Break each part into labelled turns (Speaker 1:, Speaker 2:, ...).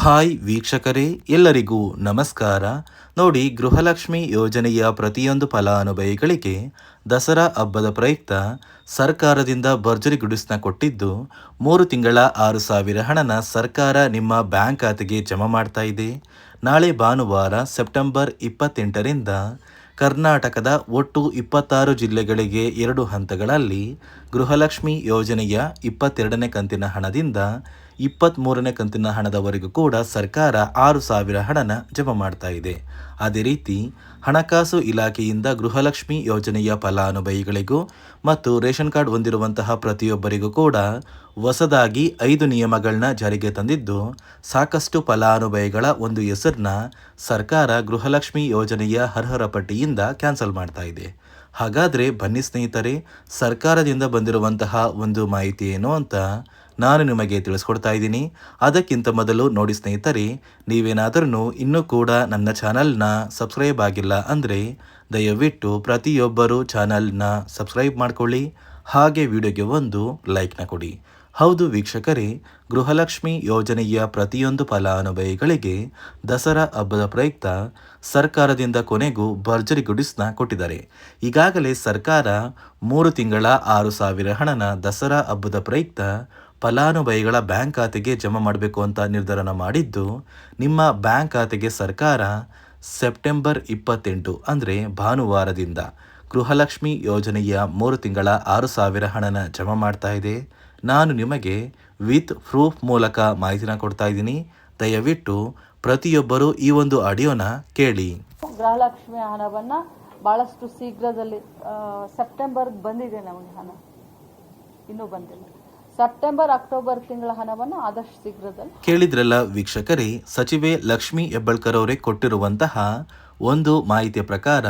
Speaker 1: Hi ವೀಕ್ಷಕರೇ, ಎಲ್ಲರಿಗೂ ನಮಸ್ಕಾರ. ನೋಡಿ, ಗೃಹಲಕ್ಷ್ಮಿ ಯೋಜನೆಯ ಪ್ರತಿಯೊಂದು ಫಲಾನುಭವಿಗಳಿಗೆ ದಸರಾ ಹಬ್ಬದ ಪ್ರಯುಕ್ತ ಸರ್ಕಾರದಿಂದ ಭರ್ಜರಿ ಗುಡಿಸ್ನ ಕೊಟ್ಟಿದ್ದು, ಮೂರು ತಿಂಗಳ ಆರು ಸಾವಿರ ಹಣನ ಸರ್ಕಾರ ನಿಮ್ಮ ಬ್ಯಾಂಕ್ ಖಾತೆಗೆ ಜಮಾ ಮಾಡ್ತಾ ಇದೆ. ನಾಳೆ ಭಾನುವಾರ, ಸೆಪ್ಟೆಂಬರ್ ಇಪ್ಪತ್ತೆಂಟರಿಂದ ಕರ್ನಾಟಕದ ಒಟ್ಟು ಇಪ್ಪತ್ತಾರು ಜಿಲ್ಲೆಗಳಿಗೆ ಎರಡು ಹಂತಗಳಲ್ಲಿ ಗೃಹಲಕ್ಷ್ಮಿ ಯೋಜನೆಯ ಇಪ್ಪತ್ತೆರಡನೇ ಕಂತಿನ ಹಣದಿಂದ ಇಪ್ಪತ್ತ್ಮೂರನೇ ಕಂತಿನ ಹಣದವರೆಗೂ ಕೂಡ ಸರ್ಕಾರ ಆರು ಸಾವಿರ ಹಣನ ಜಮಾ ಮಾಡ್ತಾ ಇದೆ. ಅದೇ ರೀತಿ, ಹಣಕಾಸು ಇಲಾಖೆಯಿಂದ ಗೃಹಲಕ್ಷ್ಮಿ ಯೋಜನೆಯ ಫಲಾನುಭವಿಗಳಿಗೂ ಮತ್ತು ರೇಷನ್ ಕಾರ್ಡ್ ಹೊಂದಿರುವಂತಹ ಪ್ರತಿಯೊಬ್ಬರಿಗೂ ಕೂಡ ಹೊಸದಾಗಿ ಐದು ನಿಯಮಗಳನ್ನ ಜಾರಿಗೆ ತಂದಿದ್ದು, ಸಾಕಷ್ಟು ಫಲಾನುಭವಿಗಳ ಒಂದು ಹೆಸರನ್ನ ಸರ್ಕಾರ ಗೃಹಲಕ್ಷ್ಮಿ ಯೋಜನೆಯ ಅರ್ಹರ ಪಟ್ಟಿಯಿಂದ ಕ್ಯಾನ್ಸಲ್ ಮಾಡ್ತಾ ಇದೆ. ಹಾಗಾದರೆ ಬನ್ನಿ ಸ್ನೇಹಿತರೆ, ಸರ್ಕಾರದಿಂದ ಬಂದಿರುವಂತಹ ಒಂದು ಮಾಹಿತಿ ಏನು ಅಂತ ನಾನು ನಿಮಗೆ ತಿಳಿಸ್ಕೊಡ್ತಾ ಇದ್ದೀನಿ. ಅದಕ್ಕಿಂತ ಮೊದಲು ನೋಡಿ ಸ್ನೇಹಿತರೆ ನೀವೇನಾದರೂ ಇನ್ನೂ ಕೂಡ ನನ್ನ ಚಾನಲ್ನ ಸಬ್ಸ್ಕ್ರೈಬ್ ಆಗಿಲ್ಲ ಅಂದರೆ ದಯವಿಟ್ಟು ಪ್ರತಿಯೊಬ್ಬರು ಚಾನಲ್ನ ಸಬ್ಸ್ಕ್ರೈಬ್ ಮಾಡ್ಕೊಳ್ಳಿ. ಹಾಗೆ ವಿಡಿಯೋಗೆ ಒಂದು ಲೈಕ್ನ ಕೊಡಿ. ಹೌದು ವೀಕ್ಷಕರೇ, ಗೃಹಲಕ್ಷ್ಮಿ ಯೋಜನೆಯ ಪ್ರತಿಯೊಂದು ಫಲಾನುಭವಿಗಳಿಗೆ ದಸರಾ ಹಬ್ಬದ ಪ್ರಯುಕ್ತ ಸರ್ಕಾರದಿಂದ ಕೊನೆಗೂ ಭರ್ಜರಿ ಗುಡಿಸ್ನ ಕೊಟ್ಟಿದ್ದಾರೆ. ಈಗಾಗಲೇ ಸರ್ಕಾರ ಮೂರು ತಿಂಗಳ ಆರು ಸಾವಿರ ಹಣನ ದಸರಾ ಹಬ್ಬದ ಪ್ರಯುಕ್ತ ಫಲಾನುಭವಿಗಳ ಬ್ಯಾಂಕ್ ಖಾತೆಗೆ ಜಮಾ ಮಾಡಬೇಕು ಅಂತ ನಿರ್ಧಾರನ ಮಾಡಿದ್ದು, ನಿಮ್ಮ ಬ್ಯಾಂಕ್ ಖಾತೆಗೆ ಸರ್ಕಾರ ಸೆಪ್ಟೆಂಬರ್ ಇಪ್ಪತ್ತೆಂಟು, ಅಂದರೆ ಭಾನುವಾರದಿಂದ ಗೃಹಲಕ್ಷ್ಮಿ ಯೋಜನೆಯ ಮೂರು ತಿಂಗಳ ಆರು ಸಾವಿರ ಹಣನ ಜಮಾ ಮಾಡ್ತಾ ಇದೆ. ನಾನು ನಿಮಗೆ ವಿತ್ ಪ್ರೂಫ್ ಮೂಲಕ ಮಾಹಿತಿನ ಕೊಡ್ತಾ ಇದ್ದೀನಿ. ದಯವಿಟ್ಟು ಪ್ರತಿಯೊಬ್ಬರು ಈ ಒಂದು ಆಡಿಯೋನ ಕೇಳಿ.
Speaker 2: ಗೃಹಲಕ್ಷ್ಮಿ ಹಣವನ್ನ ಬಹಳಷ್ಟು ಶೀಘ್ರದಲ್ಲಿ ಸೆಪ್ಟೆಂಬರ್ ಬಂದಿದೆ ನಮಗೆ ಹಣ. ಇನ್ನೂ ಬಂದಿಲ್ಲ. ಸೆಪ್ಟೆಂಬರ್, ಅಕ್ಟೋಬರ್ ತಿಂಗಳ ಹಣವನ್ನು ಆದಷ್ಟು ಶೀಘ್ರದಲ್ಲಿ
Speaker 1: ಕೇಳಿದ್ರಲ್ಲ ವೀಕ್ಷಕರೇ, ಸಚಿವೆ ಲಕ್ಷ್ಮಿ ಹೆಬ್ಬಳ್ಕರ್ ಅವರೇ ಕೊಟ್ಟಿರುವಂತಹ ಒಂದು ಮಾಹಿತಿಯ ಪ್ರಕಾರ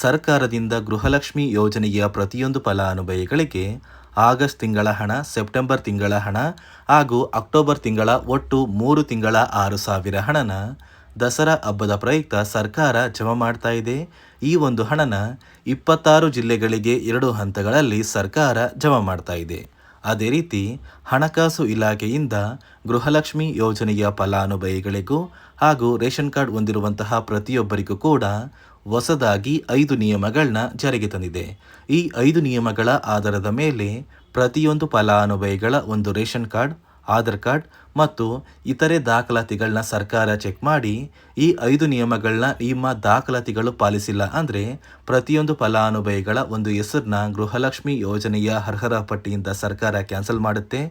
Speaker 1: ಸರ್ಕಾರದಿಂದ ಗೃಹಲಕ್ಷ್ಮಿ ಯೋಜನೆಯ ಪ್ರತಿಯೊಂದು ಫಲಾನುಭವಿಗಳಿಗೆ ಆಗಸ್ಟ್ ತಿಂಗಳ ಹಣ, ಸೆಪ್ಟೆಂಬರ್ ತಿಂಗಳ ಹಣ ಹಾಗೂ ಅಕ್ಟೋಬರ್ ತಿಂಗಳ ಒಟ್ಟು ಮೂರು ತಿಂಗಳ ಆರು ಸಾವಿರ ಹಣನ ದಸರಾ ಹಬ್ಬದ ಪ್ರಯುಕ್ತ ಸರ್ಕಾರ ಜಮಾ ಮಾಡ್ತಾ ಇದೆ. ಈ ಒಂದು ಹಣನ ಇಪ್ಪತ್ತಾರು ಜಿಲ್ಲೆಗಳಿಗೆ ಎರಡು ಹಂತಗಳಲ್ಲಿ ಸರ್ಕಾರ ಜಮಾ ಮಾಡ್ತಾ ಇದೆ. ಅದೇ ರೀತಿ ಹಣಕಾಸು ಇಲಾಖೆಯಿಂದ ಗೃಹಲಕ್ಷ್ಮಿ ಯೋಜನೆಯ ಫಲಾನುಭವಿಗಳಿಗೂ ಹಾಗೂ ರೇಷನ್ ಕಾರ್ಡ್ ಹೊಂದಿರುವಂತಹ ಪ್ರತಿಯೊಬ್ಬರಿಗೂ ಕೂಡ ಹೊಸದಾಗಿ ಐದು ನಿಯಮಗಳನ್ನ ಜಾರಿಗೆ ತಂದಿದೆ. ಈ ಐದು ನಿಯಮಗಳ ಆಧಾರದ ಮೇಲೆ ಪ್ರತಿಯೊಂದು ಫಲಾನುಭವಿಗಳ ಒಂದು ರೇಷನ್ ಕಾರ್ಡ್ ಆಧಾರ್ ಕಾರ್ಡ್ ಮತ್ತು ಇತರೆ ದಾಖಲಾತಿಗಳನ್ನ ಸರ್ಕಾರ ಚೆಕ್ ಮಾಡಿ ಈ ಐದು ನಿಯಮಗಳನ್ನ ನಿಮ್ಮ ದಾಖಲಾತಿಗಳು ಪಾಲಿಸಿಲ್ಲ ಅಂದರೆ ಪ್ರತಿಯೊಂದು ಫಲಾನುಭವಿಗಳ ಒಂದು ಹೆಸರನ್ನ ಗೃಹಲಕ್ಷ್ಮಿ ಯೋಜನೆಯ ಅರ್ಹರ ಪಟ್ಟಿಯಿಂದ ಸರ್ಕಾರ ಕ್ಯಾನ್ಸಲ್ ಮಾಡುತ್ತೆ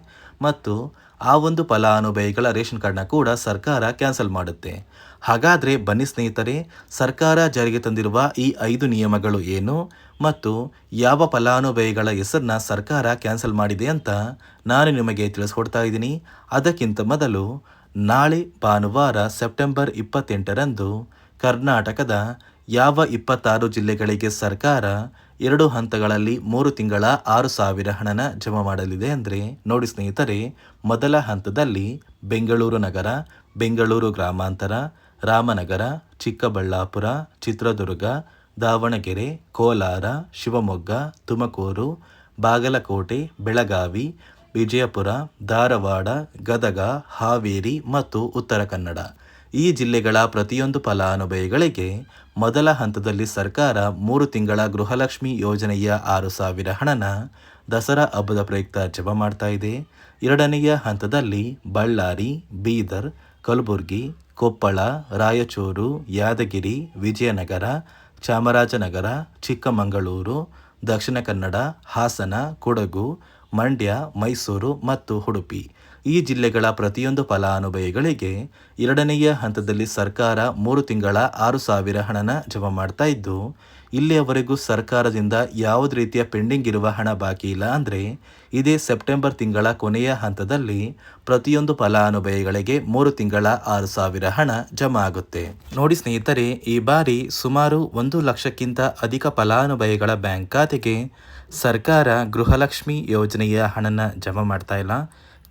Speaker 1: ಮತ್ತು ಆ ಒಂದು ಫಲಾನುಭವಿಗಳ ರೇಷನ್ ಕಾರ್ಡ್ನ ಕೂಡ ಸರ್ಕಾರ ಕ್ಯಾನ್ಸಲ್ ಮಾಡುತ್ತೆ. ಹಾಗಾದರೆ ಬನ್ನಿ ಸ್ನೇಹಿತರೆ, ಸರ್ಕಾರ ಜಾರಿಗೆ ತಂದಿರುವ ಈ ಐದು ನಿಯಮಗಳು ಏನು? ಮತ್ತು ಯಾವ ಫಲಾನುಭವಿಗಳ ಹೆಸರನ್ನ ಸರ್ಕಾರ ಕ್ಯಾನ್ಸಲ್ ಮಾಡಿದೆ ಅಂತ ನಾನು ನಿಮಗೆ ತಿಳಿಸ್ಕೊಡ್ತಾ ಇದ್ದೀನಿ. ಅದಕ್ಕಿಂತ ಮೊದಲು ನಾಳೆ ಭಾನುವಾರ ಸೆಪ್ಟೆಂಬರ್ ಇಪ್ಪತ್ತೆಂಟರಂದು ಕರ್ನಾಟಕದ ಯಾವ ಇಪ್ಪತ್ತಾರು ಜಿಲ್ಲೆಗಳಿಗೆ ಸರ್ಕಾರ ಎರಡು ಹಂತಗಳಲ್ಲಿ ಮೂರು ತಿಂಗಳ ಆರು ಸಾವಿರ ಹಣನ ಜಮಾ ಮಾಡಲಿದೆ ಅಂದರೆ ನೋಡಿ ಸ್ನೇಹಿತರೆ, ಮೊದಲ ಹಂತದಲ್ಲಿ ಬೆಂಗಳೂರು ನಗರ, ಬೆಂಗಳೂರು ಗ್ರಾಮಾಂತರ, ರಾಮನಗರ, ಚಿಕ್ಕಬಳ್ಳಾಪುರ, ಚಿತ್ರದುರ್ಗ ದಾವಣಗೆರೆ, ಕೋಲಾರ, ಶಿವಮೊಗ್ಗ, ತುಮಕೂರು, ಬಾಗಲಕೋಟೆ, ಬೆಳಗಾವಿ, ವಿಜಯಪುರ, ಧಾರವಾಡ, ಗದಗ, ಹಾವೇರಿ ಮತ್ತು ಉತ್ತರ ಕನ್ನಡ. ಈ ಜಿಲ್ಲೆಗಳ ಪ್ರತಿಯೊಂದು ಫಲಾನುಭವಿಗಳಿಗೆ ಮೊದಲ ಹಂತದಲ್ಲಿ ಸರ್ಕಾರ ಮೂರು ತಿಂಗಳ ಗೃಹಲಕ್ಷ್ಮಿ ಯೋಜನೆಯ ಆರು ಸಾವಿರ ಹಣನ ದಸರಾ ಹಬ್ಬದ ಪ್ರಯುಕ್ತ ಜಮಾ ಮಾಡ್ತಾ ಇದೆ. ಎರಡನೆಯ ಹಂತದಲ್ಲಿ ಬಳ್ಳಾರಿ, ಬೀದರ್, ಕಲಬುರಗಿ, ಕೊಪ್ಪಳ, ರಾಯಚೂರು, ಯಾದಗಿರಿ, ವಿಜಯನಗರ ಚಾಮರಾಜನಗರ, ಚಿಕ್ಕಮಗಳೂರು, ದಕ್ಷಿಣ ಕನ್ನಡ, ಹಾಸನ, ಕೊಡಗು, ಮಂಡ್ಯ, ಮೈಸೂರು ಮತ್ತು ಉಡುಪಿ. ಈ ಜಿಲ್ಲೆಗಳ ಪ್ರತಿಯೊಂದು ಫಲಾನುಭವಿಗಳಿಗೆ ಎರಡನೆಯ ಹಂತದಲ್ಲಿ ಸರ್ಕಾರ ಮೂರು ತಿಂಗಳ ಆರು ಸಾವಿರ ಹಣನ ಜಮಾ ಮಾಡ್ತಾ ಇದ್ದು ಇಲ್ಲಿಯವರೆಗೂ ಸರ್ಕಾರದಿಂದ ಯಾವುದೇ ರೀತಿಯ ಪೆಂಡಿಂಗ್ ಇರುವ ಹಣ ಬಾಕಿ ಇಲ್ಲ ಅಂದರೆ ಇದೇ ಸೆಪ್ಟೆಂಬರ್ ತಿಂಗಳ ಕೊನೆಯ ಹಂತದಲ್ಲಿ ಪ್ರತಿಯೊಂದು ಫಲಾನುಭವಿಗಳಿಗೆ ಮೂರು ತಿಂಗಳ ಆರು ಸಾವಿರ ಹಣ ಜಮಾ ಆಗುತ್ತೆ. ನೋಡಿ ಸ್ನೇಹಿತರೆ, ಈ ಬಾರಿ ಸುಮಾರು ಒಂದು ಲಕ್ಷಕ್ಕಿಂತ ಅಧಿಕ ಫಲಾನುಭವಿಗಳ ಬ್ಯಾಂಕ್ ಖಾತೆಗೆ ಸರ್ಕಾರ ಗೃಹಲಕ್ಷ್ಮಿ ಯೋಜನೆಯ ಹಣನ ಜಮಾ ಮಾಡ್ತಾ ಇಲ್ಲ.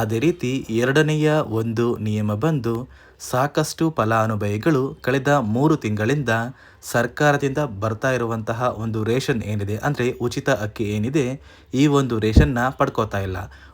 Speaker 1: ಅದೇ ರೀತಿ ಎರಡನೆಯ ಒಂದು ನಿಯಮ ಬಂದು ಸಾಕಷ್ಟು ಫಲಾನುಭವಿಗಳು ಕಳೆದ ಮೂರು ತಿಂಗಳಿಂದ ಸರ್ಕಾರದಿಂದ ಬರ್ತಾ ಇರುವಂತಹ ಒಂದು ರೇಷನ್ ಏನಿದೆ, ಅಂದರೆ ಉಚಿತ ಅಕ್ಕಿ ಏನಿದೆ, ಈ ಒಂದು ರೇಷನ್ನ ಪಡ್ಕೋತಾ ಇಲ್ಲ.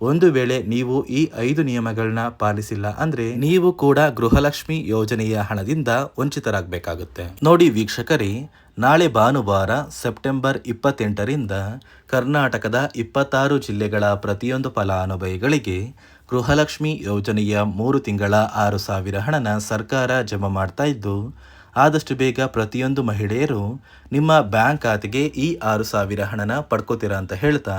Speaker 1: ಒಂದು ವೇಳೆ ನೀವು ಈ ಐದು ನಿಯಮಗಳನ್ನ ಪಾಲಿಸಿಲ್ಲ ಅಂದ್ರೆ ನೀವು ಕೂಡ ಗೃಹಲಕ್ಷ್ಮಿ ಯೋಜನೆಯ ಹಣದಿಂದ ವಂಚಿತರಾಗಬೇಕಾಗುತ್ತೆ. ನೋಡಿ ವೀಕ್ಷಕರೇ, ನಾಳೆ ಭಾನುವಾರ ಸೆಪ್ಟೆಂಬರ್ ಇಪ್ಪತ್ತೆಂಟರಿಂದ ಕರ್ನಾಟಕದ ಇಪ್ಪತ್ತಾರು ಜಿಲ್ಲೆಗಳ ಪ್ರತಿಯೊಂದು ಫಲಾನುಭವಿಗಳಿಗೆ ಗೃಹಲಕ್ಷ್ಮಿ ಯೋಜನೆಯ ಮೂರು ತಿಂಗಳ ಆರು ಸಾವಿರ ಹಣನ ಸರ್ಕಾರ ಜಮಾ ಮಾಡ್ತಾ ಇದ್ದು, ಆದಷ್ಟು ಬೇಗ ಪ್ರತಿಯೊಂದು ಮಹಿಳೆಯರು ನಿಮ್ಮ ಬ್ಯಾಂಕ್ ಖಾತೆಗೆ ಈ ಆರು ಸಾವಿರ ಹಣನ ಪಡ್ಕೋತೀರಾ ಅಂತ ಹೇಳ್ತಾ